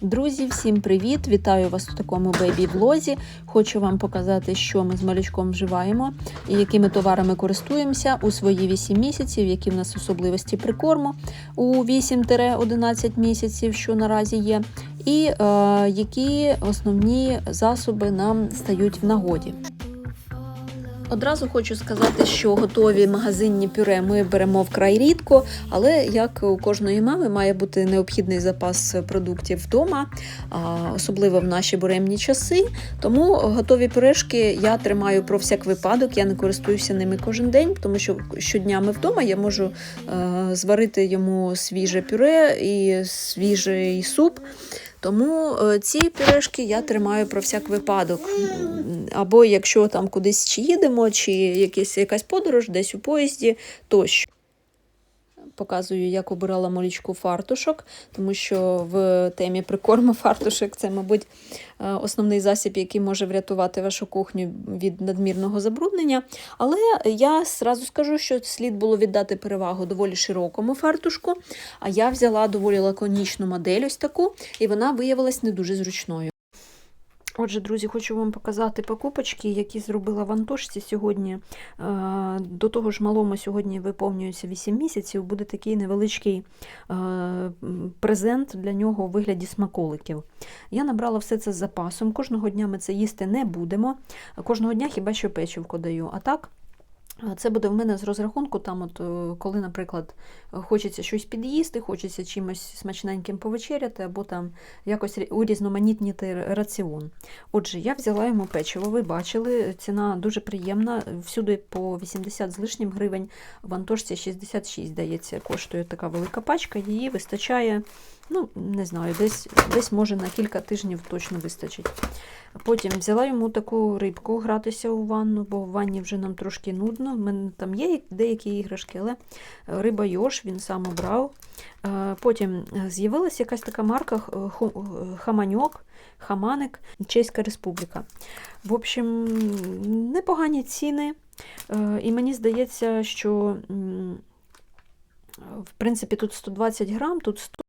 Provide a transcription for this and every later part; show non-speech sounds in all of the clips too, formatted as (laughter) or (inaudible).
Друзі, всім привіт! Вітаю вас у такому бейбі-влозі. Хочу вам показати, що ми з малючком вживаємо і якими товарами користуємося у свої 8 місяців, які в нас особливості прикорму у 8-11 місяців, що наразі є, і е, які основні засоби нам стають в нагоді. Одразу хочу сказати, що готові магазинні пюре ми беремо вкрай рідко, але як у кожної мами має бути необхідний запас продуктів вдома, особливо в наші буремні часи. Тому готові пюрешки я тримаю про всяк випадок. Я не користуюся ними кожен день, тому що щодня ми вдома я можу е, зварити йому свіже пюре і свіжий суп. Тому е, ці пюрешки я тримаю про всяк випадок. Або якщо там кудись чи їдемо, чи якась, якась подорож десь у поїзді, тощо. Показую, як обирала молічку фартушок, тому що в темі прикорму фартушок це, мабуть, е, основний засіб, який може врятувати вашу кухню від надмірного забруднення. Але я зразу скажу, що слід було віддати перевагу доволі широкому фартушку, а я взяла доволі лаконічну модель, ось таку, і вона виявилась не дуже зручною. Отже, друзі, хочу вам показати покупочки, які зробила в Антошці сьогодні. Е, До того ж, малому сьогодні виповнюється 8 місяців, буде такий невеличкий е, презент для нього у вигляді смаколиків. Я набрала все це з запасом. Кожного дня ми це їсти не будемо. Кожного дня хіба що печивку даю. А так. Це буде в мене з розрахунку, там, от, коли, наприклад, хочеться щось під'їсти, хочеться чимось смачненьким повечеряти, або там якось урізноманітніти раціон. Отже, я взяла йому печиво, ви бачили, ціна дуже приємна, всюди по 80 з лишнім гривень, в Антошці 66, здається, коштує така велика пачка, її вистачає, ну, не знаю, десь, десь може на кілька тижнів точно вистачить. Потім взяла йому таку рибку гратися у ванну, бо в ванні вже нам трошки нудно. У мене там є деякі іграшки, але риба Йош він сам обрав. Потім з'явилася якась така марка Хаманьок, Хаманик, Чеська Республіка. В общем, непогані ціни. І мені здається, що в принципі тут 120 грам, тут 100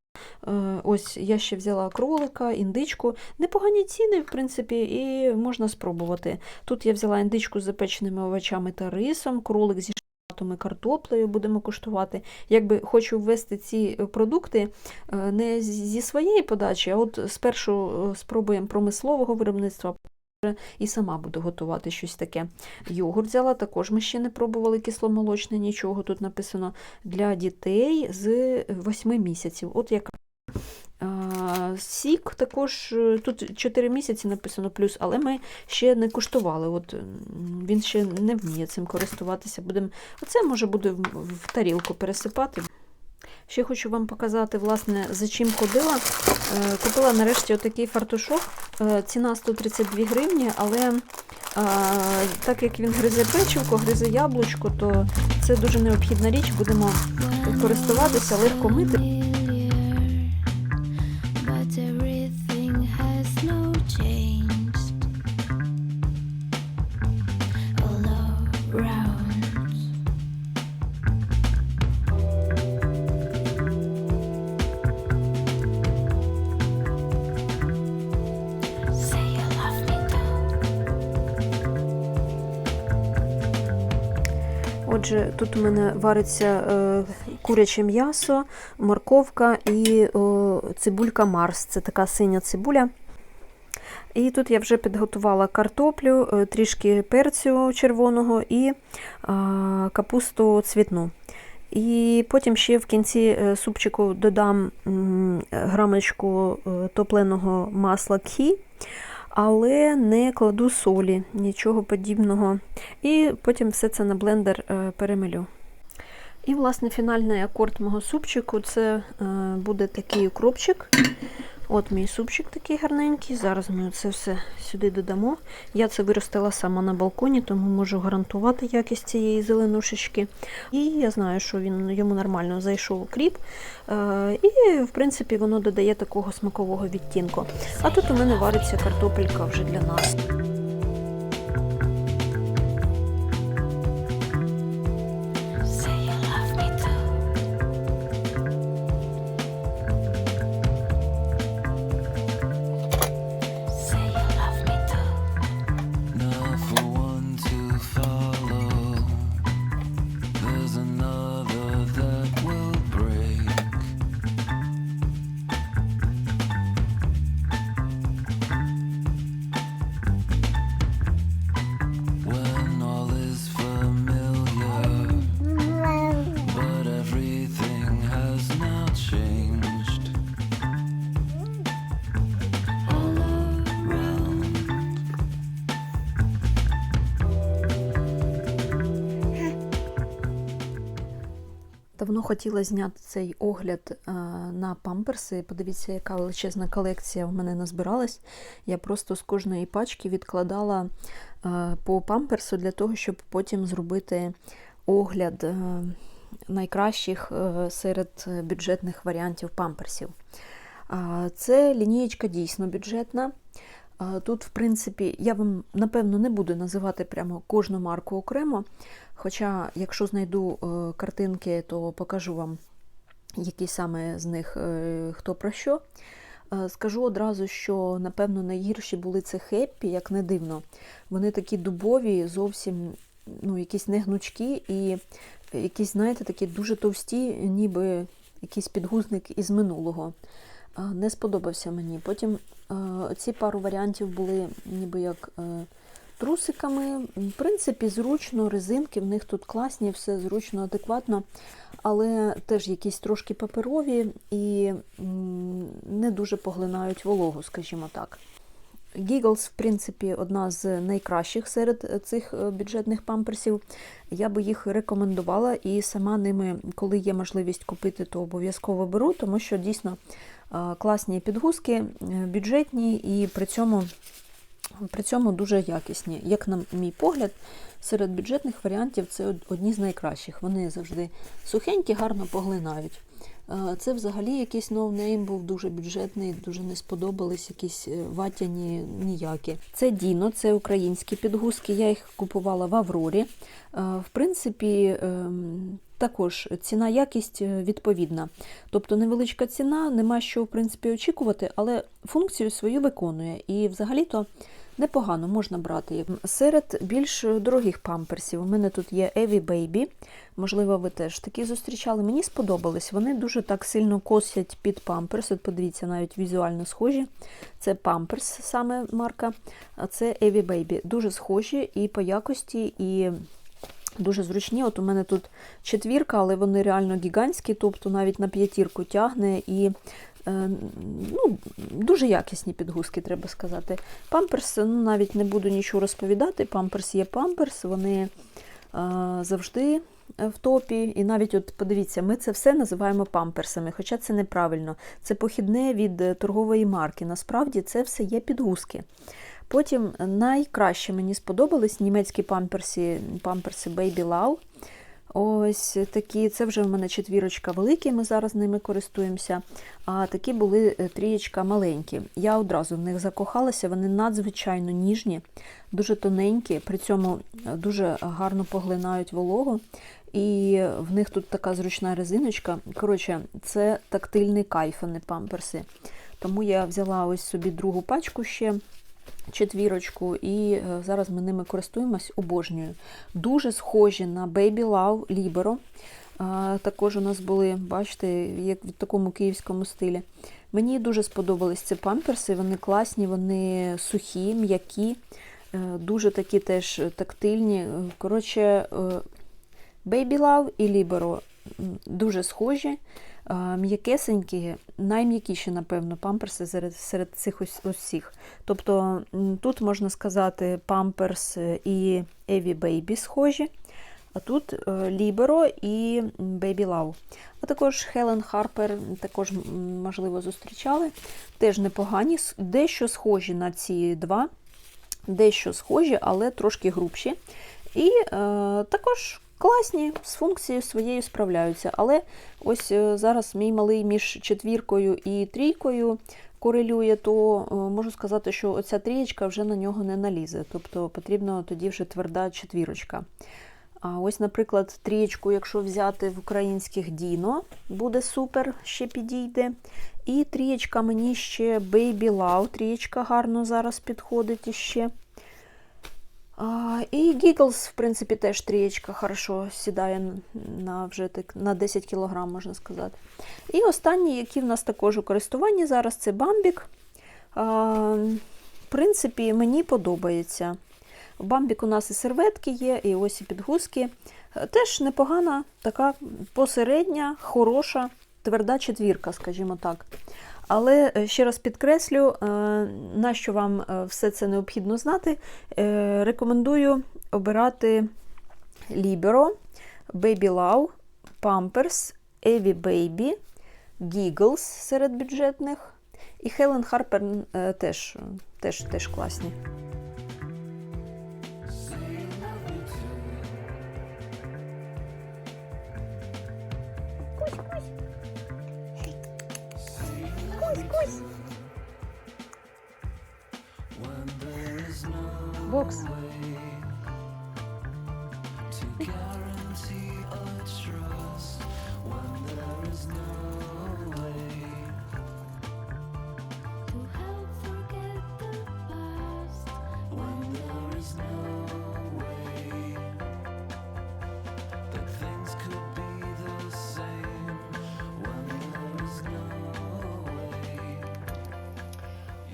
Ось я ще взяла кролика, індичку. Непогані ціни, в принципі, і можна спробувати. Тут я взяла індичку з запеченими овочами та рисом, кролик зі шпатом і картоплею будемо куштувати. Якби хочу ввести ці продукти не зі своєї подачі, а от спершу спробуємо промислового виробництва. І сама буду готувати щось таке. Йогурт взяла, також ми ще не пробували кисломолочне, нічого. Тут написано для дітей з 8 місяців. От яка Сік також, тут 4 місяці написано плюс, але ми ще не куштували. От Він ще не вміє цим користуватися. Будем... Оце може буде в тарілку пересипати. Ще хочу вам показати, власне, за чим ходила. Купила нарешті отакий фартушок. Ціна 132 гривні, але так як він гризе печивко, гризе яблучко, то це дуже необхідна річ, будемо користуватися, легко мити. Отже, тут у мене вариться е, куряче м'ясо, морковка і цибулька Марс. Це така синя цибуля. І тут я вже підготувала картоплю, е, трішки перцю червоного і е, капусту цвітну. І потім ще в кінці супчику додам грамочку топленого масла кхі але не кладу солі, нічого подібного. І потім все це на блендер перемилю. перемелю. І, власне, фінальний акорд мого супчику це е, буде такий укропчик. От мій супчик такий гарненький. Зараз ми це все сюди додамо. Я це виростила сама на балконі, тому можу гарантувати якість цієї зеленушечки. І я знаю, що він йому нормально зайшов укріп. Е, і, в принципі, воно додає такого смакового відтінку. А тут у мене вариться картопелька вже для нас. Давно хотіла зняти цей огляд е, на памперси. Подивіться, яка величезна колекція в мене назбиралась. Я просто з кожної пачки відкладала е, по памперсу для того, щоб потім зробити огляд е, найкращих серед бюджетних варіантів памперсів. Це лінієчка дійсно бюджетна. Тут, в принципі, я вам напевно не буду називати прямо кожну марку окремо. Хоча, якщо знайду е, картинки, то покажу вам, які саме з них е, хто про що. Е, Скажу одразу, що, напевно, найгірші були це хеппі, як не дивно. Вони такі дубові, зовсім ну, якісь негнучкі і якісь, знаєте, такі дуже товсті, ніби якийсь підгузник із минулого. Не сподобався мені. Потім е, ці пару варіантів були ніби як е, трусиками. В принципі, зручно, резинки в них тут класні, все зручно, адекватно, але теж якісь трошки паперові і не дуже поглинають вологу, скажімо так. Giggles, в принципі, одна з найкращих серед цих е, бюджетних памперсів. Я би їх рекомендувала і сама ними, коли є можливість купити, то обов'язково беру, тому що дійсно класні підгузки, е, бюджетні і при цьому, при цьому дуже якісні. Як на мій погляд, серед бюджетних варіантів це одні з найкращих. Вони завжди сухенькі, гарно поглинають. Е, Це взагалі якийсь ноунейм був дуже бюджетний, дуже не сподобались, якісь е, ватяні ніякі. Це Діно, це українські підгузки. Я їх купувала в Аврорі. Е, В принципі, ем, також ціна якість відповідна. Тобто невеличка ціна, нема що в принципі очікувати, але функцію свою виконує. І взагалі-то непогано можна брати. Серед більш дорогих памперсів у мене тут є Evie Baby. Можливо, ви теж такі зустрічали. Мені сподобались. Вони дуже так сильно косять під памперс. От подивіться, навіть візуально схожі. Це памперс саме марка, а це Evie Baby. Дуже схожі і по якості, і дуже зручні. От у мене тут четвірка, але вони реально гігантські, тобто навіть на п'ятірку тягне і ну, дуже якісні підгузки, треба сказати. Памперс, ну навіть не буду нічого розповідати. Памперс є памперс, вони е, завжди в топі. І навіть, от подивіться, ми це все називаємо памперсами, хоча це неправильно. Це похідне від е, торгової марки. Насправді це все є підгузки. Потім найкраще мені сподобались німецькі памперси, памперси Baby Love. Ось такі, це вже в мене четвірочка великі, ми зараз ними користуємося. А такі були е, трієчка маленькі. Я одразу в них закохалася, вони надзвичайно ніжні, дуже тоненькі, при цьому е, дуже гарно поглинають вологу. І в них тут така зручна резиночка. Коротше, це тактильний кайф, а не памперси. Тому я взяла ось собі другу пачку ще четвірочку, і е, зараз ми ними користуємось, обожнюю. Дуже схожі на Baby Love Libero. Також у нас були, бачите, як в такому київському стилі. Мені дуже сподобались ці памперси, вони класні, вони сухі, м'які, е, дуже такі теж тактильні. Коротше, е, Baby Love і Libero дуже схожі. А, М'якесенькі, найм'якіші, напевно, памперси серед, серед цих усіх. Тобто тут можна сказати памперс і Evie Baby схожі, а тут е, Libero і Baby Love. А також Helen Harper, також, можливо, зустрічали. Теж непогані, дещо схожі на ці два, дещо схожі, але трошки грубші. І е, також класні, з функцією своєю справляються. Але ось е, зараз мій малий між четвіркою і трійкою корелює, то е, можу сказати, що оця трієчка вже на нього не налізе. Тобто потрібна тоді вже тверда четвірочка. А ось, наприклад, трієчку, якщо взяти в українських Діно, буде супер, ще підійде. І трієчка мені ще Baby Love, трієчка гарно зараз підходить іще. І Giggles, в принципі, теж трієчка хорошо сідає на вже так, на 10 кг, можна сказати. І останні, які в нас також у користуванні зараз, це Бамбік. В принципі, мені подобається. Бамбік у нас і серветки є, і ось і підгузки. Теж непогана, така посередня, хороша, тверда четвірка, скажімо так. Але е, ще раз підкреслю, е, на що вам е, все це необхідно знати, рекомендую обирати Libero, Baby Love, Pampers Еві Baby, Giggles серед бюджетних. І Харпер е, теж, теж, теж класні. Way.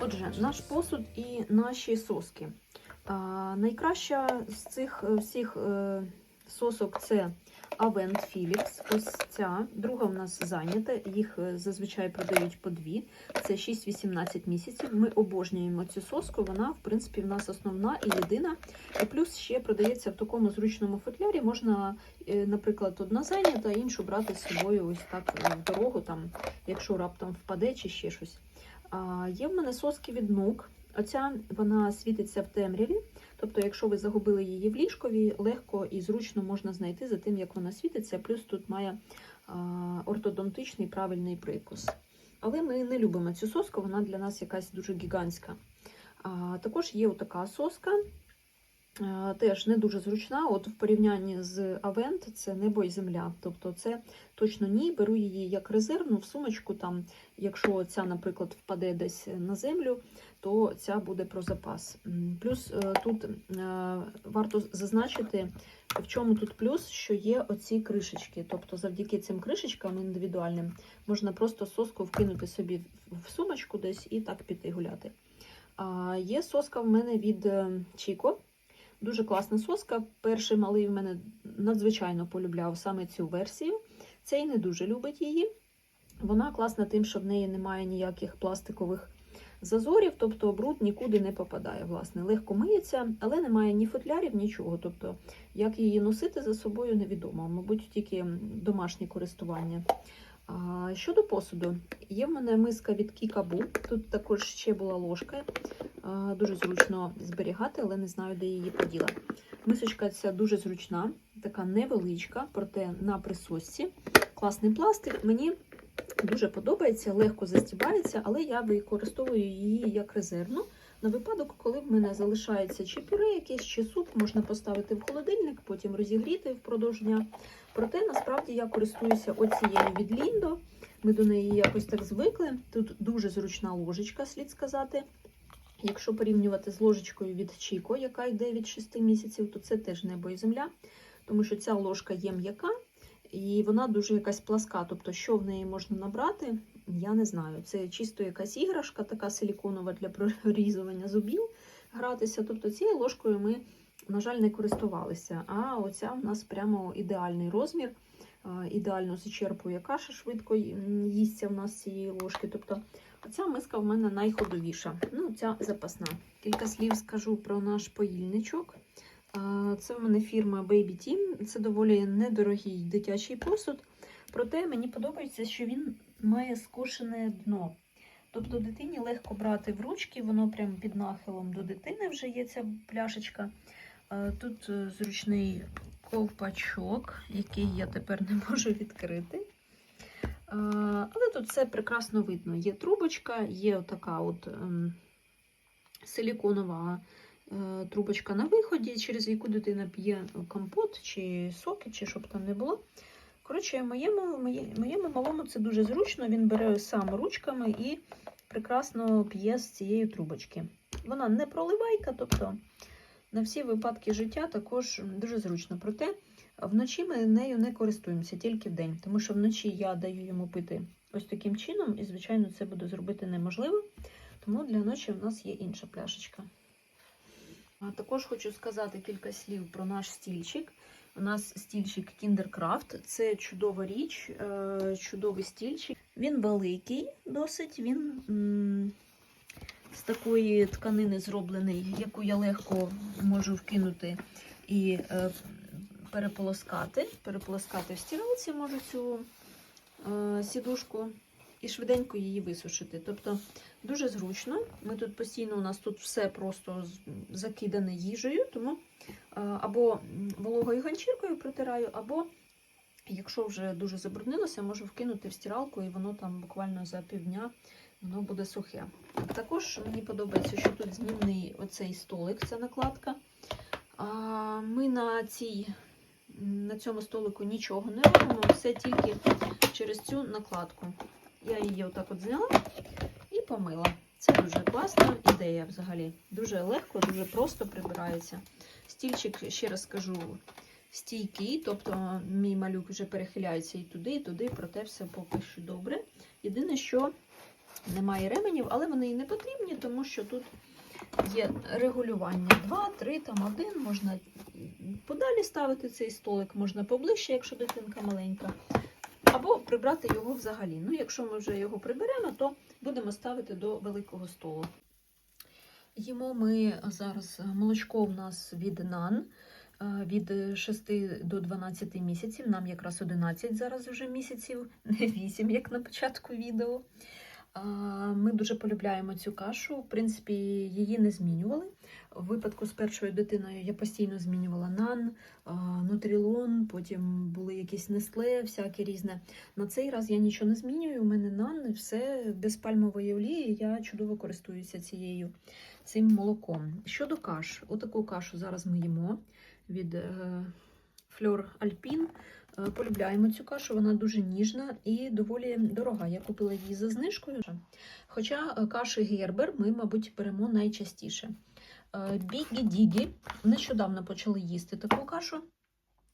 Отже, наш посуд і наші соски. Найкраща з цих е, всіх е, сосок це Avent Philips. Ось ця. Друга в нас зайнята. Їх е, зазвичай продають по дві. Це 6-18 місяців. Ми обожнюємо цю соску. Вона, в принципі, в нас основна і єдина. І плюс ще продається в такому зручному футлярі. Можна, наприклад, одна зайнята, а іншу брати з собою ось так в дорогу, там, якщо раптом впаде чи ще щось. Є в мене соски від нук. Оця вона світиться в темряві. Тобто, якщо ви загубили її в ліжкові, легко і зручно можна знайти за тим, як вона світиться. Плюс тут має ортодонтичний правильний прикус. Але ми не любимо цю соску, вона для нас якась дуже гігантська. А, також є отака соска. А, Теж не дуже зручна. От в порівнянні з Avent це небо і земля. Тобто це точно ні. Беру її як резервну в сумочку. Там, якщо ця, наприклад, впаде десь на землю, то ця буде про запас. Плюс е, тут е, варто зазначити, в чому тут плюс, що є оці кришечки. Тобто, завдяки цим кришечкам індивідуальним можна просто соску вкинути собі в- сумочку десь і так піти гуляти. Є соска в мене від Чіко. Дуже класна соска. Перший малий в мене надзвичайно полюбляв саме цю версію. Цей не дуже любить її. Вона класна тим, що в неї немає ніяких пластикових зазорів, тобто бруд нікуди не попадає. Власне, легко миється, але немає ні футлярів, нічого. Тобто, як її носити за собою, невідомо. Мабуть, тільки домашнє користування. Щодо посуду, є в мене миска від Кікабу. Тут також ще була ложка. Дуже зручно зберігати, але не знаю, де її поділа. Мисочка ця дуже зручна, така невеличка, проте на присосці. Класний пластик. Мені дуже подобається, легко застібається, але я використовую її як резервну. На випадок, коли в мене залишається чи пюре якесь, чи суп, можна поставити в холодильник, потім розігріти впродовж дня. Проте насправді я користуюся оцією від Ліндо. Ми до неї якось так звикли. Тут дуже зручна ложечка, слід сказати. Якщо порівнювати з ложечкою від Чіко, яка йде від 6 місяців, то це теж небо і земля, тому що ця ложка є м'яка і вона дуже якась пласка. Тобто, що в неї можна набрати, я не знаю. Це чисто якась іграшка, така силіконова для прорізування зубів гратися. Тобто цією ложкою ми, на жаль, не користувалися. А оця в нас прямо ідеальний розмір, ідеально зачерпує каша, швидко їсться в нас цієї ложки. Тобто Оця миска в мене найходовіша. Ну, ця запасна. Кілька слів скажу про наш поїльничок. Це в мене фірма Baby Team. Це доволі недорогий дитячий посуд. Проте мені подобається, що він має скошене дно. Тобто дитині легко брати в ручки, воно прямо під нахилом до дитини вже є ця пляшечка. Тут е, зручний ковпачок, який я тепер не можу відкрити. Але тут все прекрасно видно. Є трубочка, є така от ем, силіконова е, трубочка на виході, через яку дитина п'є компот чи соки, чи щоб там не було. Коротше, моєму, моєму малому це дуже зручно. Він бере сам ручками і прекрасно п'є з цієї трубочки. Вона не проливайка, тобто на всі випадки життя також дуже зручно. Проте Вночі ми нею не користуємося, тільки вдень, тому що вночі я даю йому пити ось таким чином, і, звичайно, це буде зробити неможливо. Тому для ночі в нас є інша пляшечка. А також хочу сказати кілька слів про наш стільчик. У нас стільчик Kindercraft. Це чудова річ, е, чудовий стільчик. Він великий, досить. Він з такої тканини зроблений, яку я легко можу вкинути і е, переполоскати. Переполоскати в стиралці можу цю е, сідушку і швиденько її висушити. Тобто дуже зручно. Ми тут постійно у нас тут все просто закидане їжею, тому або вологою ганчіркою протираю, або якщо вже дуже забруднилося, можу вкинути в стиралку, і воно там буквально за півдня воно буде сухе. Також мені подобається, що тут знімний оцей столик, це накладка. Ми на, цій, на цьому столику нічого не робимо, все тільки через цю накладку. Я її отак от зняла і помила. Це дуже класна ідея взагалі. Дуже легко, дуже просто прибирається. Стільчик, ще раз скажу, стійкий, тобто мій малюк вже перехиляється і туди, і туди, проте все поки що добре. Єдине, що немає ременів, але вони і не потрібні, тому що тут є регулювання 2, 3, там 1, можна подалі ставити цей столик, можна поближче, якщо дитинка маленька, або прибрати його взагалі. Ну, якщо ми вже його приберемо, то будемо ставити до великого столу. Їмо ми зараз молочко в нас від НАН е, від 6 до 12 місяців. Нам якраз 11 зараз вже місяців, не 8, як на початку відео. Ми дуже полюбляємо цю кашу. В принципі, її не змінювали. В випадку з першою дитиною я постійно змінювала нан, нутрілон, потім були якісь нестле, всяке різне. На цей раз я нічого не змінюю. У мене нан, все без пальмової олії. Я чудово користуюся цією цим молоком. Щодо каш, отаку кашу зараз ми їмо від Alpine. Е, Полюбляємо цю кашу, вона дуже ніжна і доволі дорога. Я купила її за знижкою. Хоча е, каші Гербер ми, мабуть, беремо найчастіше. Бігі Дігі нещодавно почали їсти таку кашу.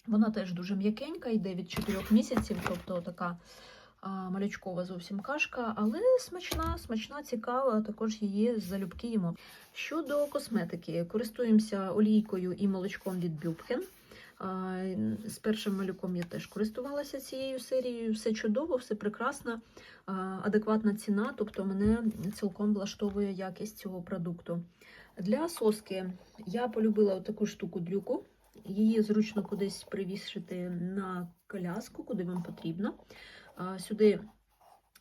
Вона теж дуже м'якенька, йде від 4 місяців, тобто така малючкова зовсім кашка, але смачна, смачна, цікава, також її залюбки їмо. Щодо косметики, користуємося олійкою і молочком від Бюбхен. З першим малюком я теж користувалася цією серією. Все чудово, все прекрасно, адекватна ціна, тобто мене цілком влаштовує якість цього продукту. Для соски я полюбила таку штуку дрюку. Її зручно кудись привішити на коляску, куди вам потрібно. Сюди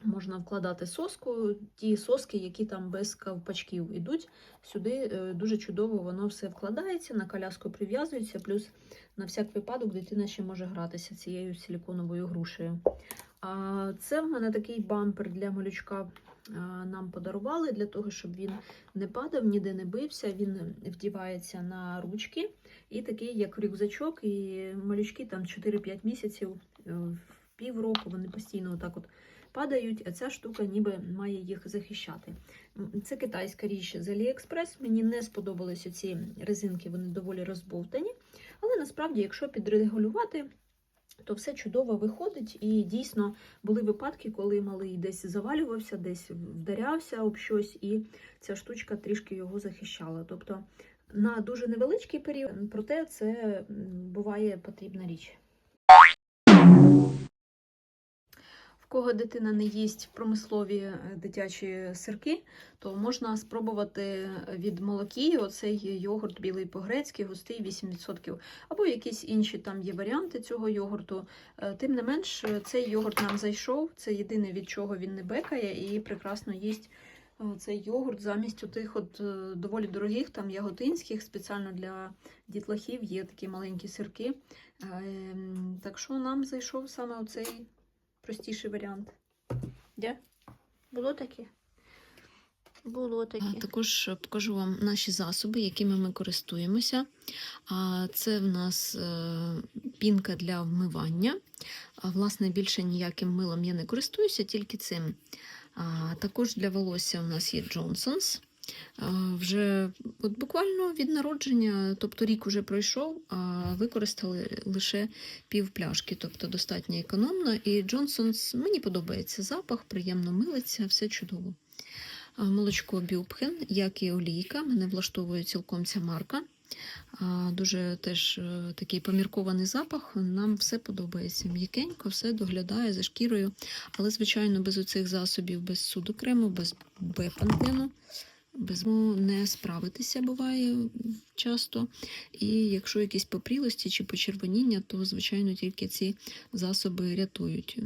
можна вкладати соску, ті соски, які там без ковпачків йдуть. Сюди е, дуже чудово воно все вкладається, на коляску прив'язується, плюс на всяк випадок дитина ще може гратися цією силіконовою грушею. А це в мене такий бампер для малючка нам подарували, для того, щоб він не падав, ніде не бився. Він вдівається на ручки і такий, як рюкзачок, і малючки там 4-5 місяців, е, півроку вони постійно отак от падають, а ця штука ніби має їх захищати. Це китайська річ з AliExpress. Мені не сподобалися ці резинки, вони доволі розбовтані. Але насправді, якщо підрегулювати, то все чудово виходить. І дійсно були випадки, коли малий десь завалювався, десь вдарявся об щось, і ця штучка трішки його захищала. Тобто на дуже невеличкий період, проте це буває потрібна річ. Кого дитина не їсть промислові е, дитячі сирки, то можна спробувати від молокі оцей йогурт білий по-грецьки, густий 8%, або якісь інші там є варіанти цього йогурту. Е, Тим не менш, е, цей йогурт нам зайшов. Це єдине, від чого він не бекає, і прекрасно їсть е, цей йогурт замість тих от е, доволі дорогих, там яготинських, спеціально для дітлахів є такі маленькі сирки. Е, Так що нам зайшов саме оцей простіший варіант. Де? Було таке? Було таке. А також покажу вам наші засоби, якими ми користуємося. А Це в нас е, пінка для вмивання. Власне, більше ніяким милом я не користуюся, тільки цим. А Також для волосся у нас є Johnson's. Вже от буквально від народження, тобто рік уже пройшов, а використали лише пів пляшки, тобто достатньо економно. І Johnson's, мені подобається запах, приємно милиться, все чудово. Молочко Бюбхен, як і олійка, мене влаштовує цілком ця марка. Дуже теж е, такий поміркований запах. Нам все подобається. М'якенько, все доглядає за шкірою. Але, звичайно, без оцих засобів, без судокрему, без бепантину без не справитися буває часто. І якщо якісь попрілості чи почервоніння, то, звичайно, тільки ці засоби рятують.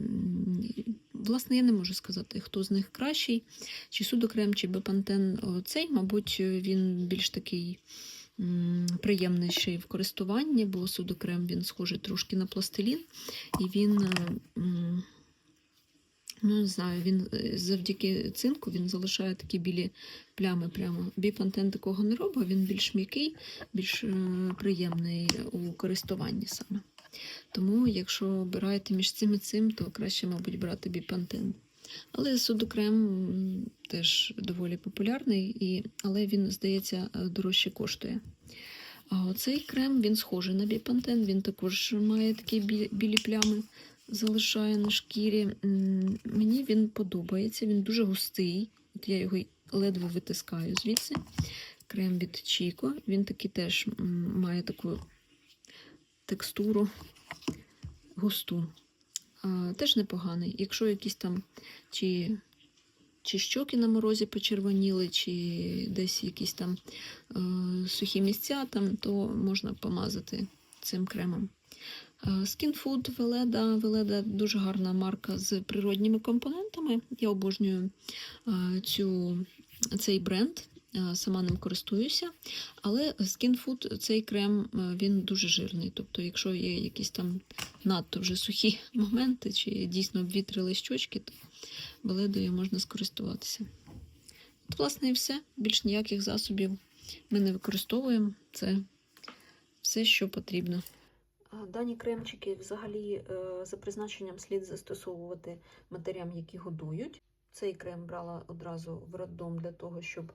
Власне, я не можу сказати, хто з них кращий, чи судокрем, чи бепантен. Цей, мабуть, він більш такий приємніший в користуванні, бо судокрем він схожий трошки на пластилін, і він. Ну, не знаю, він е, завдяки цинку він залишає такі білі плями прямо. Біфантен такого не робить, він більш м'який, більш е, приємний у користуванні саме. Тому, якщо обираєте між цим і цим, то краще, мабуть, брати біпантен. Але судокрем теж доволі популярний, і, але він, здається, е, дорожче коштує. А оцей крем він схожий на біпантен, він також має такі білі плями, залишає на шкірі. Мені він подобається, він дуже густий. От я його ледве витискаю звідси. Крем від Чіко. Він такий теж має таку текстуру густу. Теж непоганий. Якщо якісь там чи, чи щоки на морозі почервоніли, чи десь якісь там е, сухі місця, там, то можна помазати цим кремом. Е, Skin Веледа. Веледа дуже гарна марка з природніми компонентами. Я обожнюю е, цю, цей бренд. е, Сама ним користуюся, але Skin Food, цей крем він дуже жирний. Тобто, якщо є якісь там надто вже сухі (laughs) моменти, чи дійсно обвітрили щочки, то веледою можна скористуватися. От, власне, і все. Більш ніяких засобів ми не використовуємо. Це все, що потрібно. Дані кремчики взагалі е, за призначенням слід застосовувати матерям, які годують. Цей крем брала одразу в роддом для того, щоб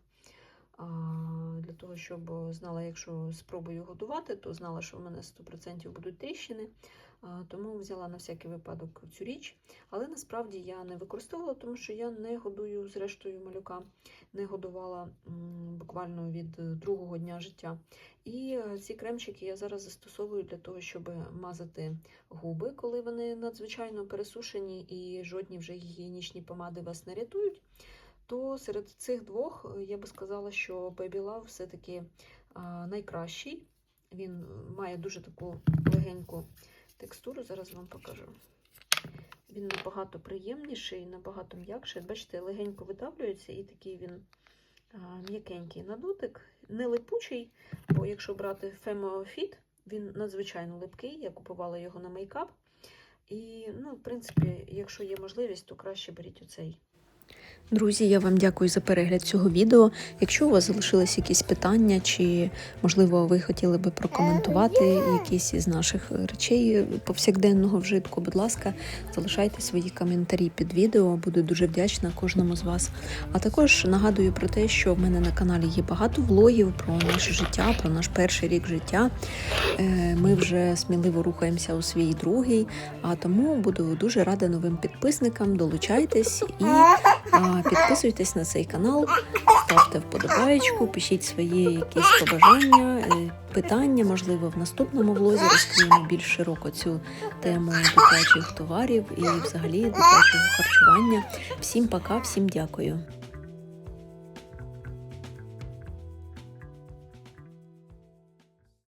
для того, щоб знала, якщо спробую годувати, то знала, що в мене 100% будуть тріщини. Тому взяла на всякий випадок цю річ. Але насправді я не використовувала, тому що я не годую зрештою малюка, не годувала буквально від е, другого дня життя. І е, ці кремчики я зараз застосовую для того, щоб мазати губи, коли вони надзвичайно пересушені і жодні вже гігієнічні помади вас не рятують. То серед цих двох е, я би сказала, що Baby Love все-таки найкращий. Він має дуже таку легеньку текстуру, зараз вам покажу. Він набагато приємніший, набагато м'якший. Бачите, легенько видавлюється і такий він м'якенький на дотик, не липучий, бо якщо брати Femofit, він надзвичайно липкий. Я купувала його на мейкап. І, ну, в принципі, якщо є можливість, то краще беріть оцей. Друзі, я вам дякую за перегляд цього відео. Якщо у вас залишились якісь питання, чи можливо ви хотіли би прокоментувати якісь із наших речей повсякденного вжитку, будь ласка, залишайте свої коментарі під відео. Буду дуже вдячна кожному з вас. А також нагадую про те, що в мене на каналі є багато влогів про наше життя, про наш перший рік життя. Е, Ми вже сміливо рухаємося у свій другий, а тому буду дуже рада новим підписникам. Долучайтесь і підписуйтесь на цей канал, ставте вподобаєчку, пишіть свої якісь побажання, е, питання. Можливо, в наступному влозі розкриємо більш широко цю тему дитячих товарів і взагалі дитячого харчування. Всім пока, всім дякую.